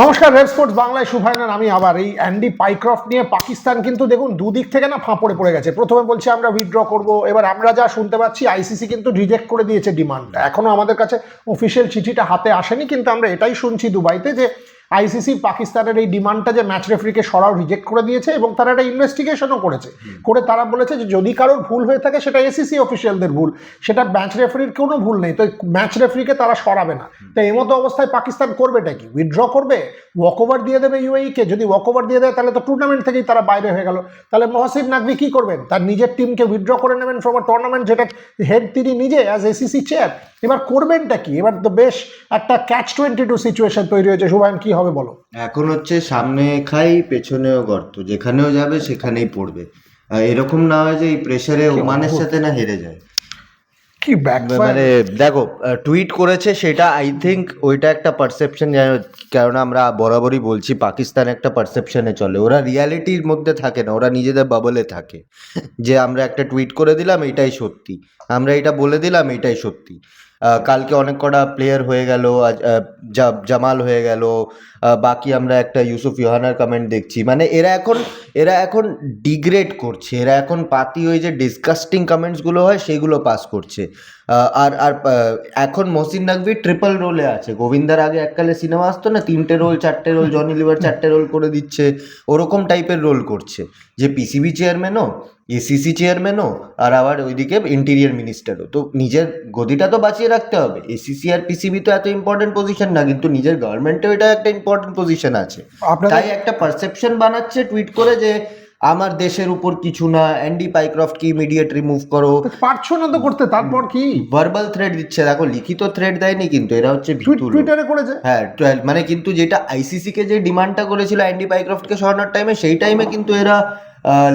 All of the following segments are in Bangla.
নমস্কার রেড স্পোর্টস বাংলায় শুভায়নার। আমি আবার এই অ্যান্ডি পাইক্রফট নিয়ে। পাকিস্তান কিন্তু দেখুন, দুদিক থেকে না ফাঁপড়ে পড়ে গেছে। প্রথমে বলছি, আমরা উইথড্র করব। এবার আমরা যা শুনতে পাচ্ছি আইসিসি কিন্তু রিজেক্ট করে দিয়েছে ডিমান্ডটা এখনও আমাদের কাছে অফিসিয়াল চিঠিটা হাতে আসেনি, কিন্তু আমরা এটাই শুনছি দুবাইতে যে আইসিসি পাকিস্তানের এই ডিমান্ডটা যে ম্যাচ রেফারিকে সরাও রিজেক্ট করে দিয়েছে এবং তারা একটা ইনভেস্টিগেশনও করেছে। করে তারা বলেছে যে যদি কারোর ভুল হয়ে থাকে সেটা এসিসি অফিসিয়ালদের ভুল। সেটা ম্যাচ রেফারির কোনো ভুল নেই। তো ম্যাচ রেফারিকে তারা সরাবে না। তো এই মতো অবস্থায় পাকিস্তান করবেটা কি? উইথড্র করবে? ওয়াক ওভার দিয়ে দেবে ইউএইকে যদি ওয়াক ওভার দিয়ে দেয় তাহলে তো টুর্নামেন্ট থেকেই তারা বাইরে হয়ে গেল। তাহলে মহসিন নাকভি কি করবেন? তার নিজের টিমকে উইথড্র করে নেবেন ফ্রম টুর্নামেন্ট যেটা হেড তিনি নিজে অ্যাজ এসিসি চেয়ার এবার করবেনটা কি? এবার তো বেশ একটা ক্যাচ টোয়েন্টি টু সিচুয়েশন তৈরি হয়েছে। শুভায়ন কি হবে বলো? এখন হচ্ছে সামনে খাই পেছনেও গর্ত। যেখানেও যাবে সেখানেই পড়বে। এরকম না হয় যে এই প্রেসারে ওমানের সাথে না হেরে যায়। কি মানে দেখো টুইট করেছে সেটা আই থিঙ্ক ওইটা একটা পারসেপশন কেননা আমরা বরাবরই বলছি পাকিস্তান একটা পারসেপশনে চলে। ওরা রিয়ালিটির মধ্যে থাকে না ওরা নিজেদের বাবলে থাকে। যে আমরা একটা টুইট করে দিলাম এটাই সত্যি। আমরা এটা বলে দিলাম এটাই সত্যি। কালকে অনেক কটা প্লেয়ার হয়ে গেল জামাল হয়ে গেল বাকি আমরা একটা ইউসুফ ইহানার কমেন্ট দেখছি। মানে এরা এখন এরা এখন ডিগ্রেড করছে, এরা এখন পাতি ওই যে ডিসকাস্টিং কমেন্টসগুলো হয়, সেগুলো পাস করছে। আর আর এখন মহসিন নাকভি ট্রিপল রোলে আছে। গোবিন্দার আগে এককালে সিনেমা আসতো না তিনটে রোল চারটে রোল জনি লিভার চারটে রোল করে দিচ্ছে ওরকম টাইপের রোল করছে। যে পিসিবি চেয়ারম্যানও এসিসি চেয়ারম্যানও আর আবার ওইদিকে ইন্টেরিয়ার মিনিস্টারও তো নিজের গদিটা তো বাঁচিয়ে রাখতে হবে। এসিসি আর পিসিবি তো এত ইম্পর্টেন্ট পজিশন না কিন্তু নিজের গভর্নমেন্টেও এটা একটা ইম্পর্টেন্ট পজিশন আছে। তাই একটা পারসেপশন বানাচ্ছে টুইট করে যে আমার দেশের উপর কিছু না অ্যান্ডি পাইক্রফট কি ইমিডিয়েট রিমুভ করো? পারছ না তো করতে তারপর কি? ভার্বাল থ্রেড দিচ্ছে দেখো লিখিত থ্রেড দেয়নি কিন্তু এরা হচ্ছে টুইটারে করেছে? হ্যাঁ টুয়েলভ মানে কিন্তু যেটা আইসিসি কে যে ডিমান্ডটা করেছিল অ্যান্ডি পাইক্রফটকে সরানোর টাইমে সেই টাইমে কিন্তু এরা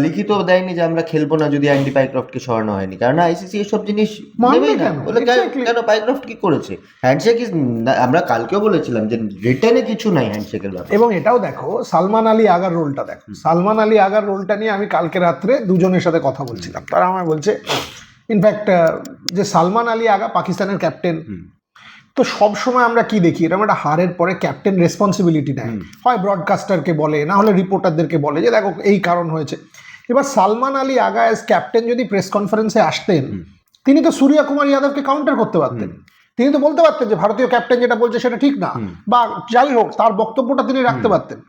লিখিত দেয়নি যে আমরা খেলব না যদি অ্যান্ডি পাইক্রফটকে সরানো হয়নি। কারণ আইসিসি এসব জিনিস নেবেই না? বলে কেন- পাইক্রফট কি করেছে? হ্যান্ডশেক ইজ আমরা কালকেও বলেছিলাম যে রিটার্নে কিছু নাই হ্যান্ডশেকের ব্যাপারে। এবং এটাও দেখো সালমান আলী আগার রোলটা দেখো। সালমান আলী আগার রোলটা নিয়ে আমি কালকে রাত্রে দুজনের সাথে কথা বলছিলাম। তারা আমায় বলছে ইনফ্যাক্ট যে সালমান আলী আগা পাকিস্তানের ক্যাপ্টেন তো সব সময় আমরা কি দেখি? এরকম একটা হারের পরে ক্যাপ্টেন রেসপন্সিবিলিটি নেয়। হয় ব্রডকাস্টারকে বলে না হলে রিপোর্টারদেরকে বলে যে দেখো এই কারণ হয়েছে। এবার সালমান আলী আগা এস ক্যাপ্টেন যদি প্রেস কনফারেন্সে আসতেন তিনি তো সূর্য কুমার যাদবকে কাউন্টার করতে পারতেন। তিনি তো বলতে পারতেন যে ভারতীয় ক্যাপ্টেন যেটা বলছে সেটা ঠিক না। বা যাই হোক তার বক্তব্যটা তিনি রাখতে পারতেন।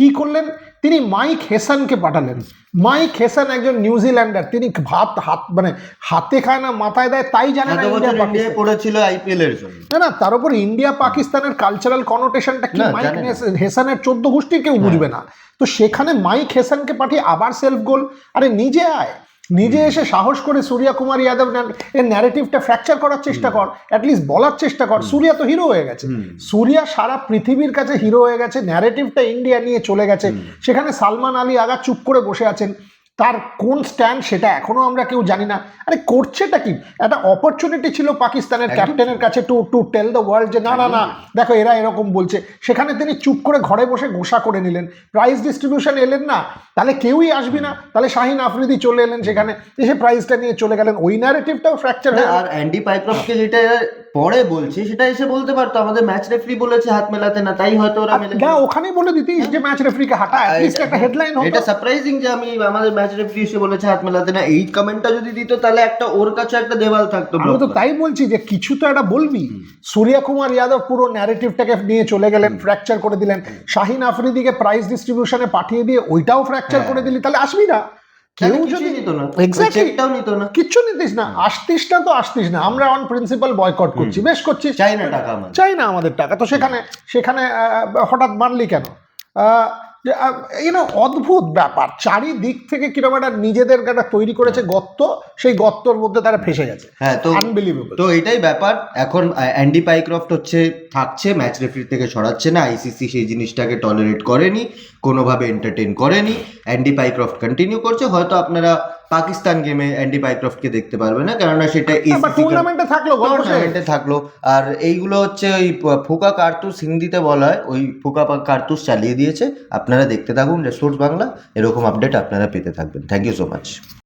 কি করলেন? তিনি মাইক হেসানকে পাঠালেন। মাইক হেসান একজন নিউজিল্যান্ডার। তিনি ভাত হাত মানে হাতে খায় না মাথায় দেয় তাই জানে না এত ইন্ডিয়া পাকিস্তান। পড়েছিল আইপিএল এর জন্য। না না তার উপর ইন্ডিয়া পাকিস্তানের কালচারাল কনোটেশনটা কি? মাইক হেসানের চোদ্দ গোষ্ঠী কেউ বুঝবে না। তো সেখানে মাইক হেসানকে পাঠিয়ে আবার সেলফ গোল আরে নিজে আয়। নিজে এসে সাহস করে সূর্যা কুমার যাদব ন্যার- এর ন্যারেটিভটা ফ্র্যাকচার করার চেষ্টা কর অ্যাটলিস্ট বলার চেষ্টা কর। সূর্যা তো হিরো হয়ে গেছে। সূর্যা সারা পৃথিবীর কাছে হিরো হয়ে গেছে ন্যারেটিভটা ইন্ডিয়া নিয়ে চলে গেছে। সেখানে সালমান আলী আগা চুপ করে বসে আছেন। তার কোন স্ট্যান্ড সেটা এখনও আমরা কেউ জানি না। আরে করছেটা কি? একটা অপরচুনিটি ছিল পাকিস্তানের ক্যাপ্টেনের কাছে to to tell the world যে না না না দেখো এরা এরকম বলছে। সেখানে তিনি চুপ করে ঘরে বসে গোসা করে নিলেন। প্রাইজ ডিস্ট্রিবিউশন এলেন না। তাহলে কেউই আসবি না। তাহলে শাহিন আফ্রিদি চলে এলেন সেখানে। এসে প্রাইজটা নিয়ে চলে গেলেন। ওই ন্যারেটিভটাও ফ্র্যাকচার হয়ে আর অ্যান্ডি পাইক্রফটকে যেটা পরে বলছি সেটা এসে বলতে পারতো আমাদের ম্যাচ রেফারি বলেছে হাত মেলাতে না তাই হয়তো ওরা মেলে। না ওখানেই বলে দিতিস যে ম্যাচ রেফারিকে হাঁটা অ্যাটলিস্ট একটা হেডলাইন হতো। এটা সারপ্রাইজিং যে আমি আমাদের ম্যাচ রেফারি এসে বলেছে হাত মেলাতে না এই কমেন্টটা যদি দিত তাহলে একটা ওর কাছে একটা দেওয়াল থাকতো আমি তো তাই বলছি যে কিছু তো একটা বলবি। সূর্য কুমার যাদব পুরো ন্যারেটিভটাকে নিয়ে চলে গেলেন ফ্র্যাকচার করে দিলেন। শাহিন আফ্রিদিকে প্রাইজ ডিস্ট্রিবিউশনে পাঠিয়ে দিয়ে ওইটাও ফ্র্যাকচার করে দিলি তাহলে আসবি না? কেউ যদি নিত না. চেকটাও নিত না। কিচ্ছু নিতিস না। আসতিস না তো আসতিস না। আমরা অন প্রিন্সিপাল বয়কট করছি। বেশ করছিস চাই না টাকা চাই না আমাদের টাকা। তো সেখানে সেখানে হঠাৎ মানলি কেন? এই অদ্ভুত ব্যাপার। চারিদিক থেকে কীরকম একটা নিজেদের একটা তৈরি করেছে গর্ত। সেই গর্তর মধ্যে তারা ফেসে গেছে। হ্যাঁ তো আনবিলিভেবল তো এটাই ব্যাপার। এখন অ্যান্ডি পাইক্রফট হচ্ছে থাকছে ম্যাচ রেফারি থেকে সরাচ্ছে না। আইসিসি সেই জিনিসটাকে টলারেট করেনি। কোনোভাবে এন্টারটেন করেনি। অ্যান্ডি পাইক্রফট কন্টিনিউ করছে। হয়তো আপনারা পাকিস্তান গেমে অ্যান্ডি পাইক্রফটকে দেখতে পারবে না কেননা সেটা টুর্নামেন্টে থাকল টুর্নামেন্টে থাকল। আর এইগুলো হচ্ছে ওই ফুকা কার্তুস হিন্দিতে বলা হয়। ওই ফুকা কার্তুস চালিয়ে দিয়েছে। আপনারা দেখতে থাকুন রেসোর্স বাংলা এরকম আপডেট আপনারা পেতে থাকবেন। Thank you so much